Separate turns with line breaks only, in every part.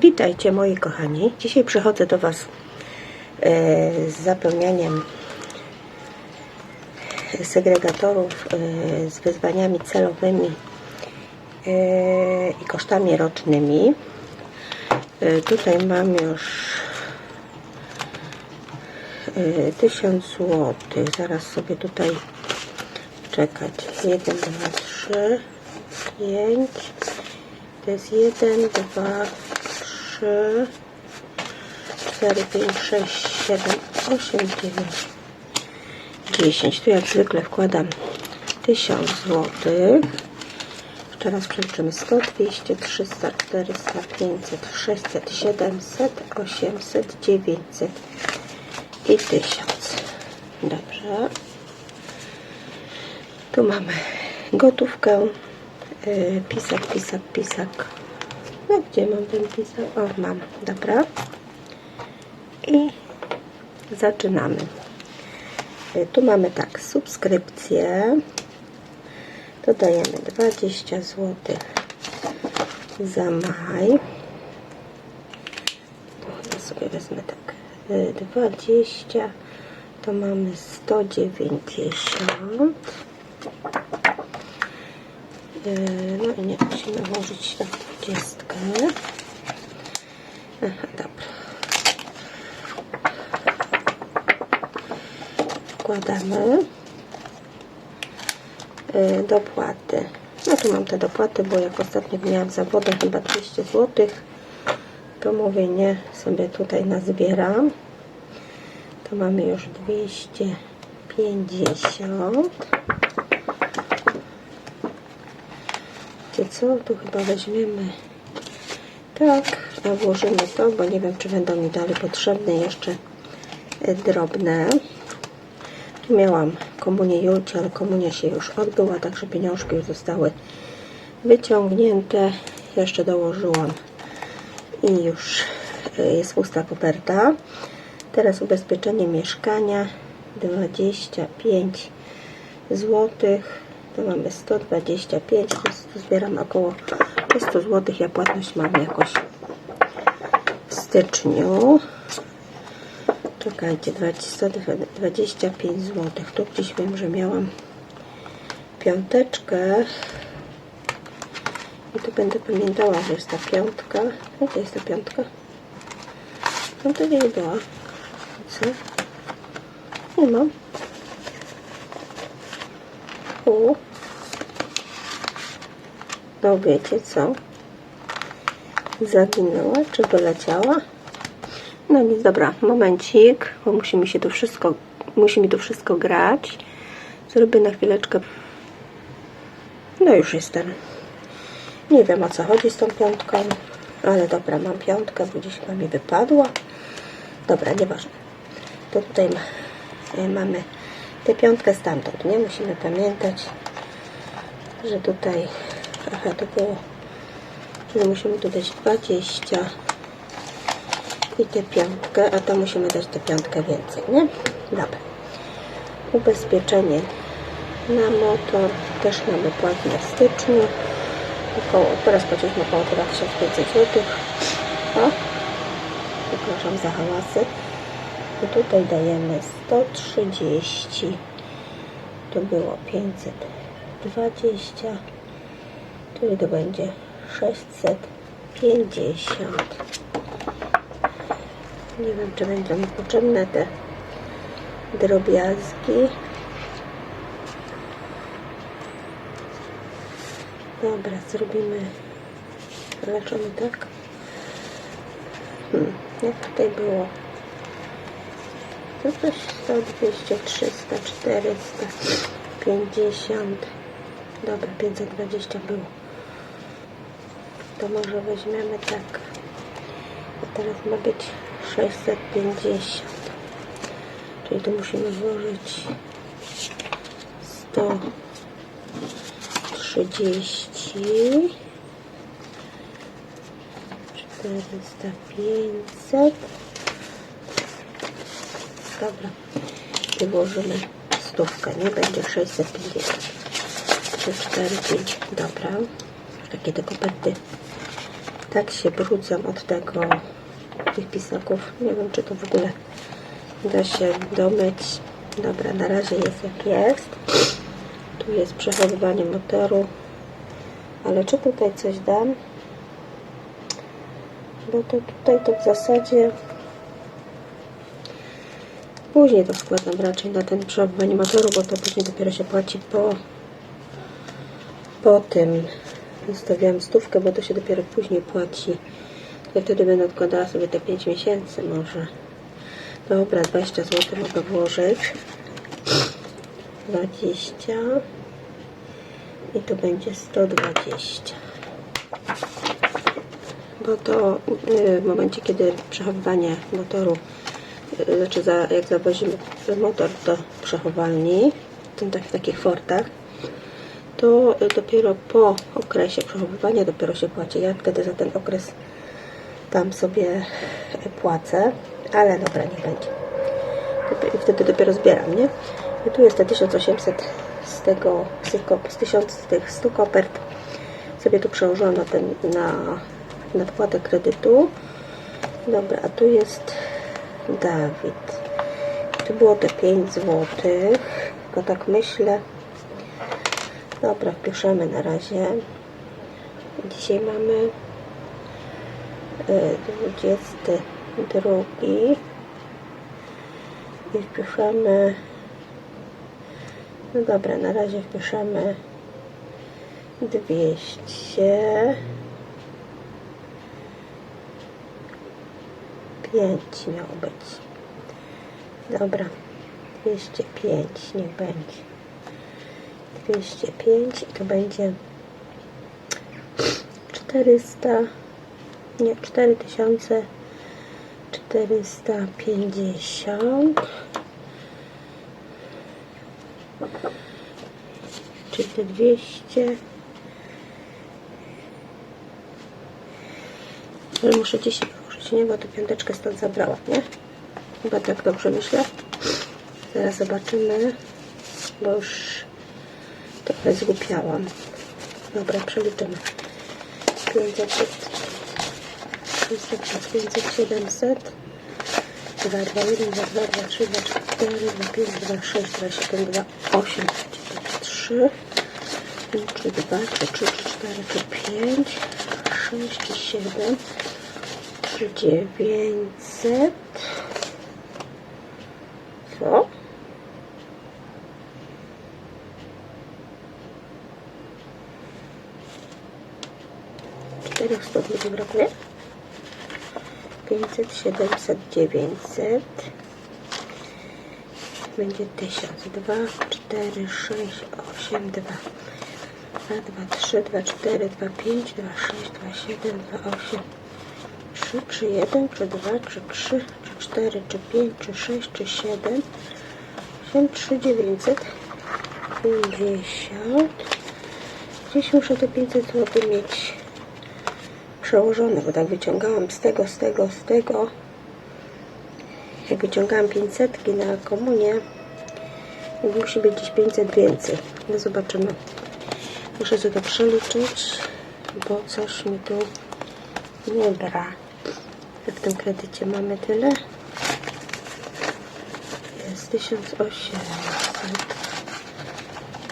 Witajcie moi kochani. Dzisiaj przychodzę do Was e, z zapełnianiem segregatorów e, z wyzwaniami celowymi e, i kosztami rocznymi. Tutaj mam już e, 1000 zł. Zaraz sobie tutaj czekać. 1, 2, 3, 5. To jest 1, 2, 3, 4, 5, 6, 7, 8, 9, 10. Tu jak zwykle wkładam 1000 zł. Teraz przeliczymy 100, 200, 300, 400, 500, 600, 700, 800, 900 i 1000. Dobrze. Tu mamy gotówkę. Yy, pisak, pisak, pisak. No gdzie mam ten pisak? O, mam. Dobra. I zaczynamy. Yy, Tu mamy tak, subskrypcję. Dodajemy 20 zł za maj. To sobie wezmę tak. Yy, 20 to mamy 190. Yy, No i nie musimy włożyć tak 20. Aha, dobra. Wkładamy yy, dopłaty. No tu mam te dopłaty, bo jak ostatnio miałam zawody chyba 200 zł, to mówię nie, sobie tutaj nazbieram. To mamy już 250. co? Tu chyba weźmiemy tak, a włożymy to, bo nie wiem, czy będą mi dalej potrzebne jeszcze e, drobne. Tu miałam komunię Julci, ale komunia się już odbyła, także pieniążki już zostały wyciągnięte. Jeszcze dołożyłam i już e, jest pusta koperta. Teraz ubezpieczenie mieszkania 25 złotych to mamy 125, to jest- tu zbieram około 100 zł. Ja płatność mam jakoś w styczniu. Czekajcie, 20, 125 zł. Tu gdzieś wiem, że miałam piąteczkę. I tu będę pamiętała, że jest ta piątka. Jaka jest ta piątka? No to nie była. Co? Nie mam. U. No wiecie co? Zaginęła, czy wyleciała? No nic, dobra, momencik, bo musi mi się to wszystko, musi mi to wszystko grać. Zrobię na chwileczkę. No już jestem. Nie wiem o co chodzi z tą piątką, ale dobra, mam piątkę, bo gdzieś mi wypadła. Dobra, nieważne. To tutaj y, mamy tę piątkę stamtąd, nie? Musimy pamiętać, że tutaj, aha, to było, że musimy tu dać 20 i tę piątkę, a to musimy dać tę piątkę więcej, nie? Dobra. Ubezpieczenie na motor też mamy płatne w styczniu. Około, teraz płaciliśmy około 2500 zł. O, przepraszam za hałasy. I tutaj dajemy 130. To było 520. Czyli to będzie 650. Nie wiem, czy będą mi potrzebne te drobiazgi. Dobra, zrobimy leczony tak. Hmm, jak tutaj było? To coś 100, 200, 300, 400, 50. Dobra, 520 było. To może weźmiemy tak. A teraz ma być 650. Czyli tu musimy włożyć 130 400 500 Dobra. I włożymy stówkę, nie? Będzie 650. 3, 4, 5. Dobra. Takie te koperty tak się brudzą od tego tych pisaków. Nie wiem, czy to w ogóle da się domyć. Dobra, na razie jest jak jest. Tu jest przechowywanie motoru. Ale czy tutaj coś dam? Bo to tutaj to w zasadzie później to składam raczej na ten przechowywanie motoru, bo to później dopiero się płaci po po tym zostawiałam stówkę, bo to się dopiero później płaci. Ja wtedy będę odkładała sobie te 5 miesięcy może. Dobra, 20 zł mogę włożyć. 20 i to będzie 120 bo to y, w momencie, kiedy przechowywanie motoru, y, znaczy za, jak zawozimy motor do przechowalni, tak, w takich fortach, to dopiero po okresie przechowywania dopiero się płaci. Ja wtedy za ten okres tam sobie płacę, ale dobra, nie będzie. I wtedy dopiero zbieram, nie? I tu jest te 1800 z tego, z, tych, z 1000 z tych 100 kopert sobie tu przełożyłam na ten, na nadpłatę kredytu. Dobra, a tu jest Dawid. Tu było te 5 zł. Tylko tak myślę. Dobra, wpiszemy na razie. Dzisiaj mamy e, 22 i wpiszemy no dobra, na razie wpiszemy 200 5 miał być. Dobra, 205 niech będzie. 205 i to będzie 400 nie, 4450 czyli te 200 ale muszę dzisiaj położyć, nie? Bo tę piąteczkę stąd zabrałam, nie? Chyba tak dobrze myślę. Zaraz zobaczymy, bo już trochę zgłupiałam. Dobra, przeliczymy. 500, 600 przez 500, 700. 2, 2, 1, 2, 2, 2, 3, 2, 4, 2, 5, 2, 6, 2, 7, 2, 8, 3, 3, 2, 3, 3, 4, 5, 6, 7, 900. Co? Czterech stopni mi brakuje. 500, 700, 900. Będzie 1000. 2, 4, 6, 8, 2. 2, 2, 3, 2, 4, 2, 5, 2, 6, 2, 7, 2, 8. 3, czy 1, czy 2, czy 3, czy 4, czy 5, czy 6, czy 7, 8, 3, 900, 50. Gdzieś muszę te 500 zł mieć przełożone, bo tak wyciągałam z tego, z tego, z tego. Jak wyciągałam 500 na komunię, musi być gdzieś 500 więcej. No zobaczymy. Muszę sobie to przeliczyć, bo coś mi tu nie gra. W tym kredycie mamy tyle. Jest 1800.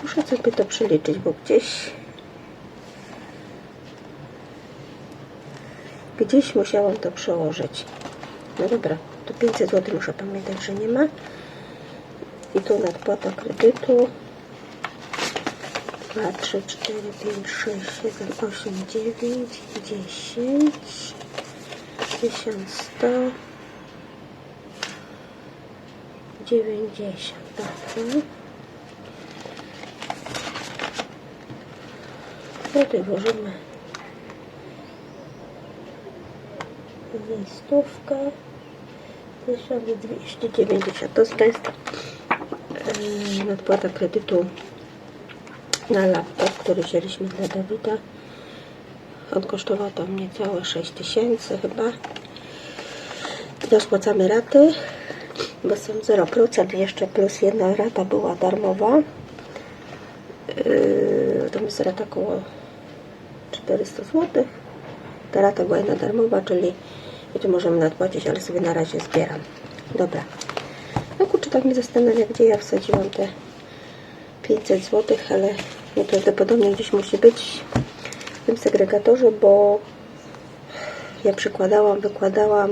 Muszę sobie to przeliczyć, bo gdzieś gdzieś musiałam to przełożyć. No dobra, to 500 zł muszę pamiętać, że nie ma. I tu nadpłata kredytu. 2, 3, 4, 5, 6, 7, 8, 9, 10, 1100, 90. Dobra. Tutaj włożymy stówkę 1290 to yy, nadpłata kredytu na laptop, który wzięliśmy dla Dawida on kosztował to mnie całe 6000 chyba teraz spłacamy raty bo są 0%, jeszcze plus jedna rata była darmowa. Yy, to jest rata około 400 zł. Ta rata była jedna darmowa, czyli tu możemy nadpłacić, ale sobie na razie zbieram. Dobra. No kurczę, tak mnie zastanawia, gdzie ja wsadziłam te 500 zł, ale najprawdopodobniej gdzieś musi być w tym segregatorze, bo ja przykładałam, wykładałam,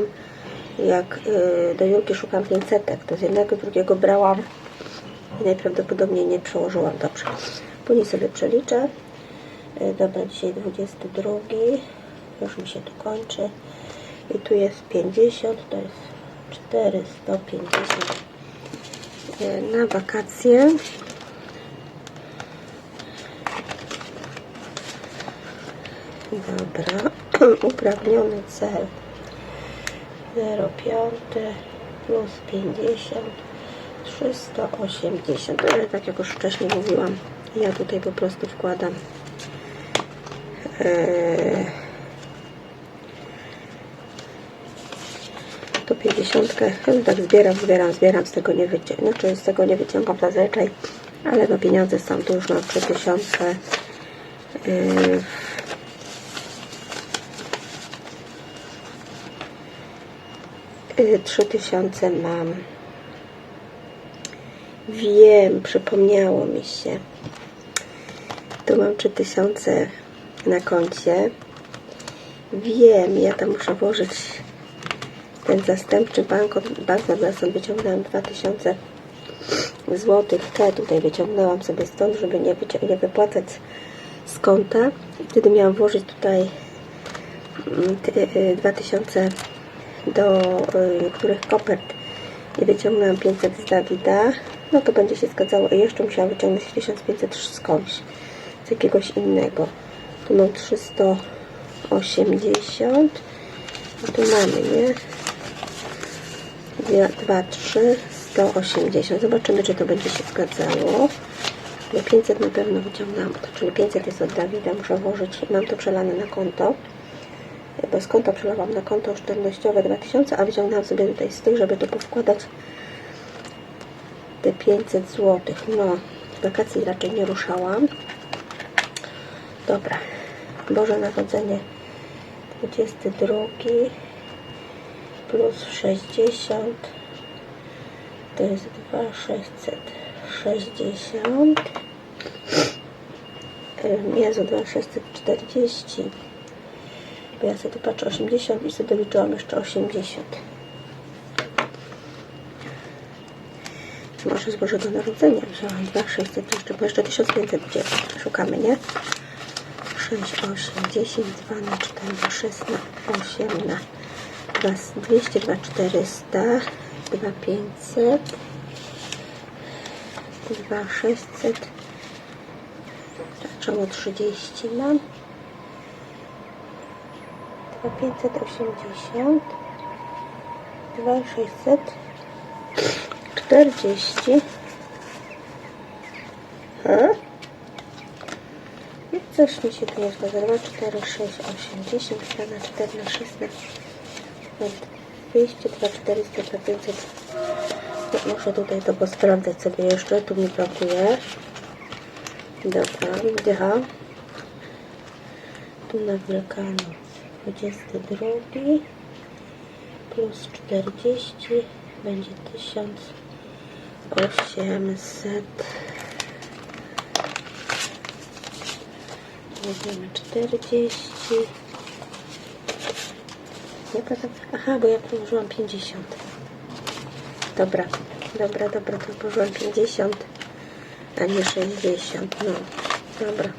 jak y, do Julki szukam 500, to z jednego, drugiego brałam i najprawdopodobniej nie przełożyłam dobrze. Później sobie przeliczę. Y, Dobra, dzisiaj 22, już mi się tu kończy. I tu jest 50, to jest 450 y, na wakacje. Dobra, uprawniony cel. 0,5 plus 50 380 ale tak jak już wcześniej mówiłam ja tutaj po prostu wkładam ee, to 50 no tak zbieram, zbieram, zbieram z tego nie wyciągam znaczy z tego nie wyciągam zazwyczaj ale no pieniądze są na 3000 yy, Y, 3000 mam. Wiem, przypomniało mi się. Tu mam 3000 na koncie. Wiem, ja tam muszę włożyć ten zastępczy bank, bank na stąd wyciągnąłem 2000 złotych. Te tutaj wyciągnęłam sobie stąd, żeby nie, nie wypłacać z konta. I wtedy miałam włożyć tutaj mm, ty- y, 2000 do y, niektórych kopert i wyciągnęłam 500 z Dawida, no to będzie się zgadzało. I jeszcze musiałam wyciągnąć 1500 skądś, z jakiegoś innego. Tu mam 380. A tu mamy, nie? 2, 3, 180. Zobaczymy, czy to będzie się zgadzało. No 500 na pewno wyciągnęłam, to czyli 500 jest od Dawida, muszę włożyć, mam to przelane na konto bo z konta przelewam na konto oszczędnościowe 2000, a wyciągnęłam sobie tutaj z tych, żeby tu powkładać te 500 zł. No, wakacji raczej nie ruszałam. Dobra, Boże Narodzenie 22 plus 60 to jest 2660 Jezu, 2640 bo ja sobie tu patrzę 80 i sobie doliczyłam jeszcze 80. Może z Bożego Narodzenia wzięłam 2, 600 jeszcze, bo jeszcze 1500 gdzie szukamy, nie? 6, 8, 10, 2 na 4 na 6 na 8 na 2, 200, 2, 400, 2, 500, 2, 600, zaczęło 30 mam. 580 2640 hmm? I coś mi się tu nie zgadza 2, 4, 6, 8, 10 2 na 4 na 6 na 200, 2, 400, 2, 500 no, muszę tutaj to posprawdzać sobie jeszcze tu mi brakuje. Dobra, dwa tu na Wielkanoc 22 plus 40 będzie 1800 weźmiemy 40 Jaka to? Aha, bo ja położyłam 50 dobra, dobra, dobra to położyłam 50 a nie 60 no, dobra.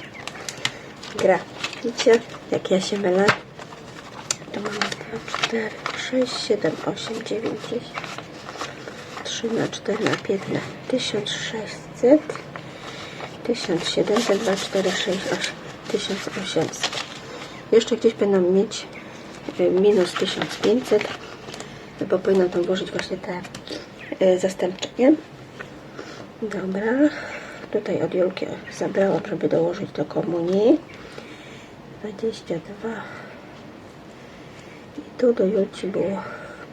Gra. Widzicie, jak ja się mylę? To mamy 2, 4, 6, 7, 8, 9, 10 3 na 4 na 5 na 1600 1700 2, 4, 6, 8 1800 jeszcze gdzieś będą mieć minus 1500 bo powinnam tam włożyć właśnie te y, zastępcze, nie? Dobra, tutaj od Julki zabrałam, żeby dołożyć do komunii 22 i tu do Julci było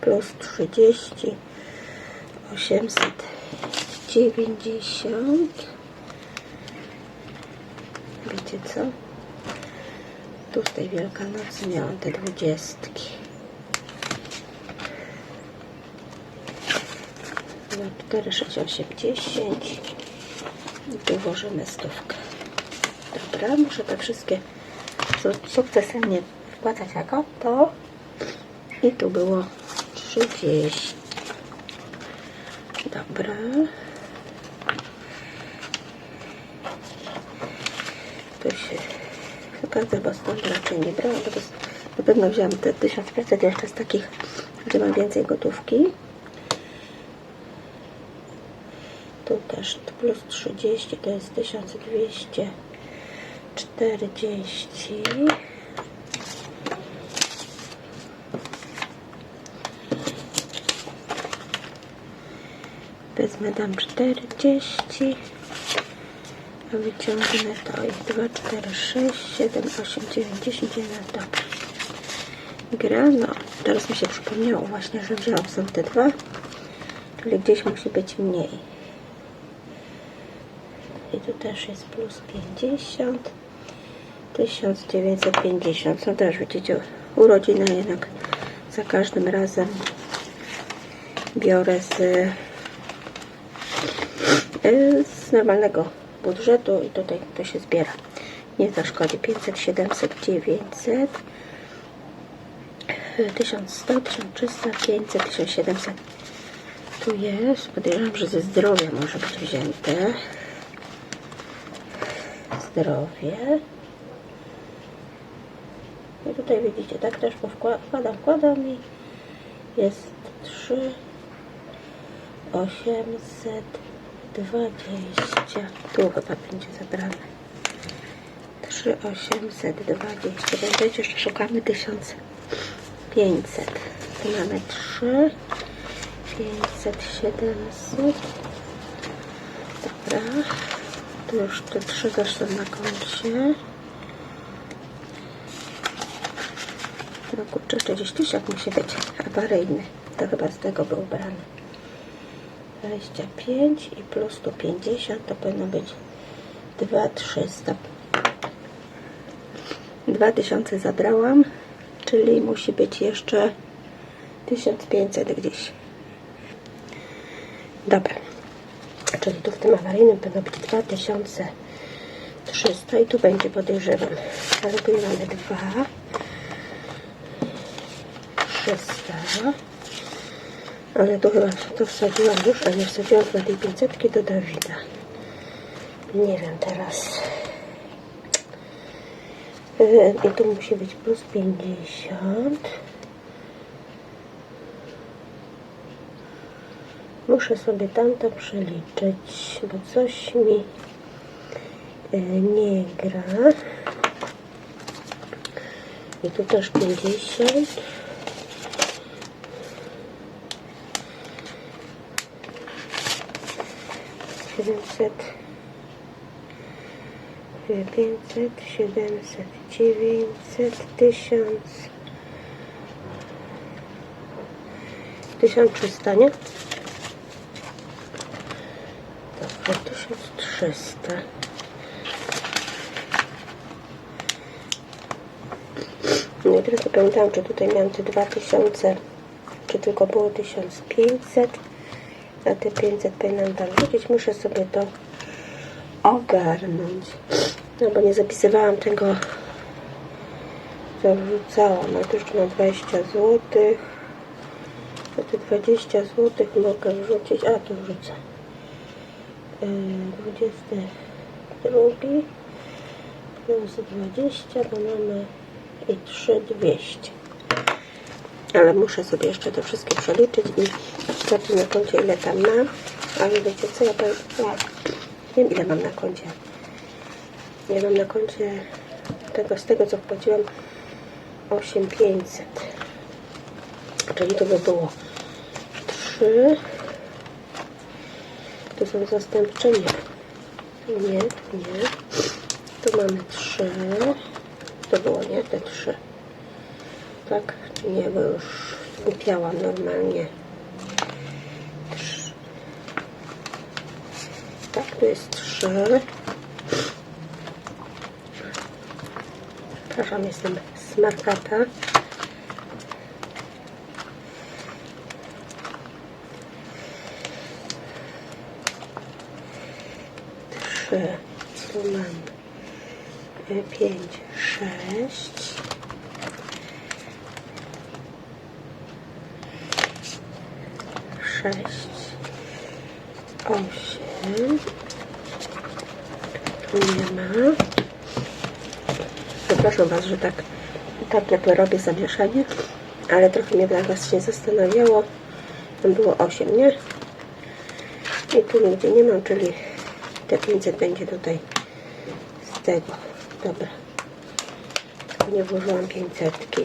plus 30 890 Wiecie co? Tu z tej Wielkanocy miałam te dwudziestki. Dwa, cztery, sześć, osiem, dziesięć. I tu włożymy stówkę. Dobra, muszę te wszystkie su- sukcesywnie wpłacać jako to. I tu było 30. Dobra. To się zgadza, bo stąd raczej nie brałam, bo to na pewno wziąłam te 1500 jeszcze z takich, gdzie mam więcej gotówki. Tu też plus 30 to jest 1240. Wezmę dam 40. Wyciągnę to i 2, 4, 6, 7, 8, 9, 10, 11, dobra. Gra, no, teraz mi się przypomniało właśnie, że wzięłam są te dwa, czyli gdzieś musi być mniej. I tu też jest plus 50, 1950, są też widzicie, urodziny jednak za każdym razem biorę z, z normalnego budżetu i tutaj to się zbiera. Nie zaszkodzi. 500, 700, 900, 1100, 1300, 500, 1700. Tu jest. Podejrzewam, że ze zdrowia może być wzięte. Zdrowie. I tutaj widzicie, tak też wkładam, wkładam i jest 3 820 tu chyba będzie zabrane 3820 pamiętajcie, że szukamy 1500 tu mamy 3 500 700 dobra. Tu już te 3 też są na koncie. No kurczę, jeszcze gdzieś tysiąc musi być awaryjny. To chyba z tego był brany 25 i plus 150 to powinno być 2300 2000 zabrałam czyli musi być jeszcze 1500 gdzieś. Dobra czyli tu w tym awaryjnym powinno być 2300 i tu będzie podejrzewam. Zarobimy 2 300 ale to chyba to wsadziłam już, a nie wsadziłam na tej 500 do Dawida. Nie wiem teraz. Yy, I tu musi być plus 50. Muszę sobie tamto przeliczyć, bo coś mi yy, nie gra. I tu też 50. 700 500 700 900 1000 1300 nie? Dobra, 1300 nie teraz pamiętam czy tutaj miałam te 2000 czy tylko było 1500 te 500 powinnam. Muszę sobie to ogarnąć. No bo nie zapisywałam tego, co wrzucałam. A tu jeszcze na 20 zł. Te 20 zł mogę wrzucić. A, tu wrzucę. Yy, 22 plus 20, to mamy i 3200 ale muszę sobie jeszcze to wszystkie przeliczyć i zobaczyć na koncie ile tam mam ale wiecie co, ja powiem ja wiem ile mam na koncie. Ja mam na koncie tego, z tego co wpłaciłam 8500 czyli to by było 3 tu są zastępcze nie nie, nie tu mamy 3 to było nie, te 3 tak, nie, bo już skupiałam normalnie. Tu jest 3. Przepraszam, jestem smarkata. Trzy, mam y, pięć, sześć. Sześć, osiem. Nie ma. Przepraszam Was, że tak tak jakby robię zamieszanie, ale trochę mnie tak właśnie zastanawiało. Tam było 8, nie? I tu nigdzie nie mam, czyli te 500 będzie tutaj z tego. Dobra. Nie włożyłam 500.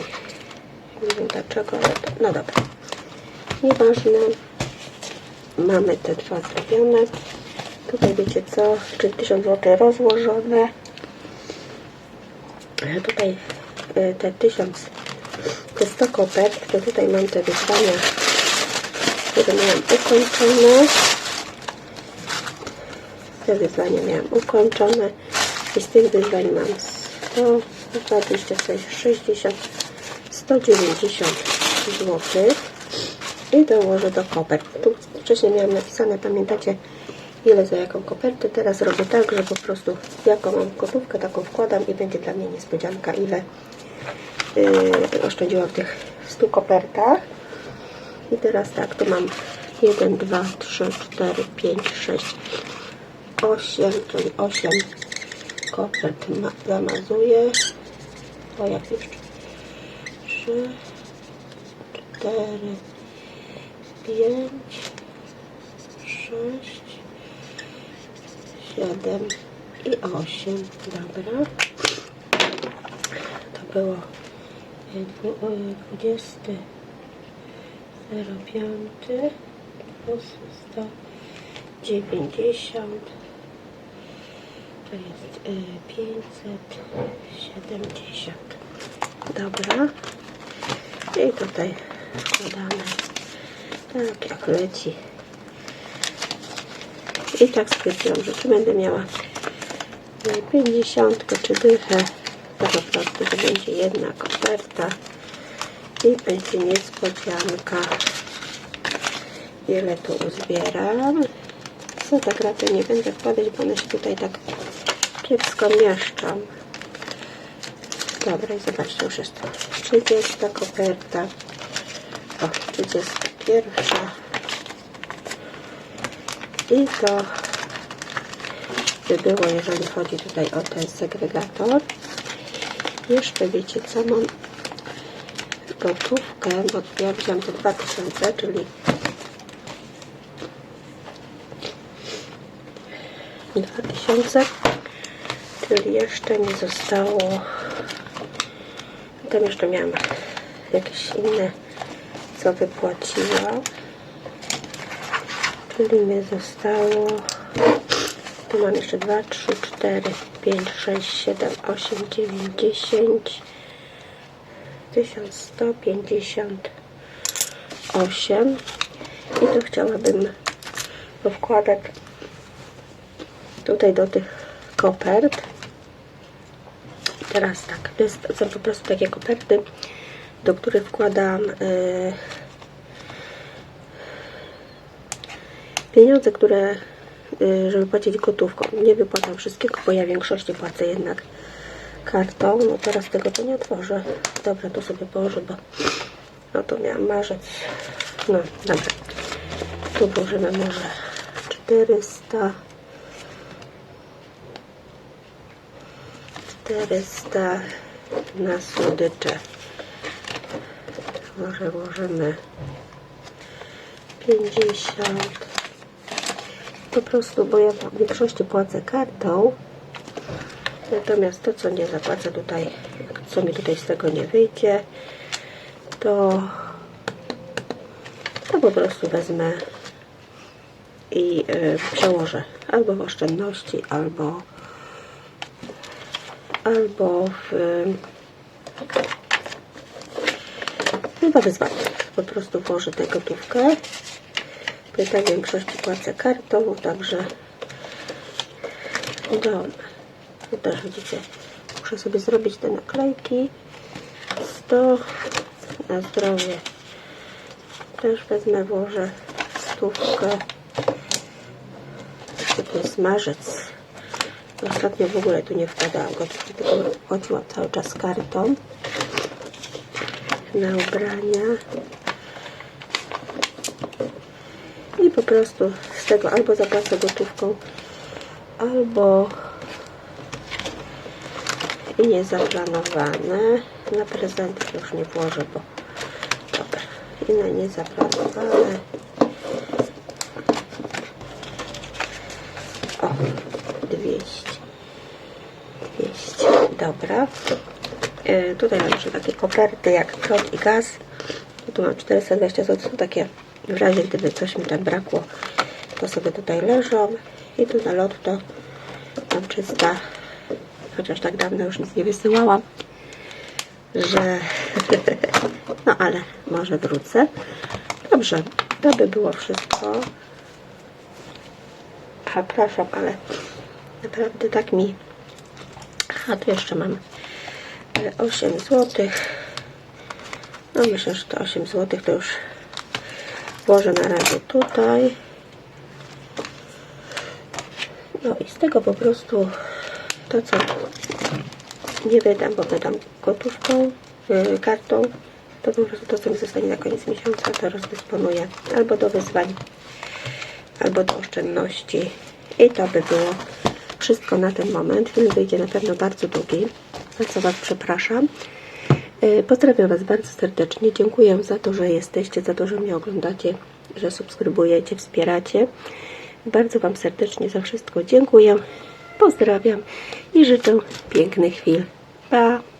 Nie wiem dlaczego, ale to, no dobra. Nieważne. Mamy te dwa zrobione. Tutaj wiecie co? Czyli 1000 zł rozłożone. E, Tutaj e, te 1000 te 100 kopert, to tutaj mam te wyzwania, które miałam ukończone. Te wyzwania miałam ukończone i z tych wyzwań mam 100, 26, 60, 190 zł i dołożę do kopert. Tu wcześniej miałam napisane, pamiętacie ile za jaką kopertę. Teraz robię tak, że po prostu jaką mam gotówkę, taką wkładam i będzie dla mnie niespodzianka, ile yy, oszczędziłam w tych 100 kopertach. I teraz tak, tu mam 1, 2, 3, 4, 5, 6, 8, czyli 8 kopert ma, zamazuję. O, jak już 3, 4, 5, 6, 7 i 8. Dobra. To było e, dwu- e, 20 05 plus 190 to jest e, 570. Dobra. I tutaj wkładamy tak jak leci. I tak stwierdziłam, że czy będę miała 50 czy dychę, to po prostu to będzie jedna koperta i będzie niespodzianka. Ile tu uzbieram. Co tak raczej nie będę wkładać, bo one się tutaj tak kiepsko mieszczą. Dobra i zobaczcie, już jest 30 koperta. O, 31. I to by było, jeżeli chodzi tutaj o ten segregator. Jeszcze wiecie co, mam gotówkę, bo ja wziąłem te 2000, czyli 2000, czyli jeszcze nie zostało, tam jeszcze miałam jakieś inne, co wypłaciłam. Czyli mi zostało. Tu mam jeszcze 2, 3, 4, 5, 6, 7, 8, 9, 10. 1158. I to chciałabym powkładać tutaj do tych kopert. I teraz tak, to jest, są po prostu takie koperty, do których wkładam. Yy, pieniądze, które y, żeby płacić gotówką. Nie wypłacam wszystkiego, bo ja w większości płacę jednak kartą. No teraz tego to nie otworzę. Dobra, to sobie położę, bo no to miałam marzec. No dobra. Tu włożymy może 400 400 na słodycze. Może włożymy 50 po prostu, bo ja w większości płacę kartą. Natomiast to, co nie zapłacę tutaj, co mi tutaj z tego nie wyjdzie, to, to po prostu wezmę i y, przełożę albo w oszczędności, albo albo w chyba wyzwanie. Po prostu włożę tę gotówkę. Tak w większości płacę kartą, także Dobra. Tu też widzicie, muszę sobie zrobić te naklejki. 100 na zdrowie. Też wezmę, włożę stówkę. Jeszcze to jest marzec. Ostatnio w ogóle tu nie wkładałam gotówki, tylko chodziłam cały czas kartą. Na ubrania. I po prostu z tego albo zapłacę gotówką, albo i niezaplanowane. Na prezenty już nie włożę, bo dobra. I na niezaplanowane. O, 200. 200. Dobra. E, tutaj mam jeszcze takie koperty jak prąd i gaz. Tu mam 420 zł. To takie w razie gdyby coś mi tam brakło, to sobie tutaj leżą. I tu na lotto mam 300 chociaż tak dawno już nic nie wysyłałam, że no ale może wrócę. Dobrze, to by było wszystko. Przepraszam, ale naprawdę tak mi a tu jeszcze mam e, 8 zł. No myślę, że to 8 zł to już włożę na razie tutaj. No i z tego po prostu to co nie wydam, bo wydam gotówką, yy, kartą, to po prostu to co mi zostanie na koniec miesiąca to rozdysponuję albo do wyzwań, albo do oszczędności i to by było wszystko na ten moment. Film wyjdzie na pewno bardzo długi, za co Was przepraszam. Yy, Pozdrawiam Was bardzo serdecznie. Dziękuję za to, że jesteście, za to, że mnie oglądacie, że subskrybujecie, wspieracie. Bardzo Wam serdecznie za wszystko dziękuję. Pozdrawiam i życzę pięknych chwil. Pa!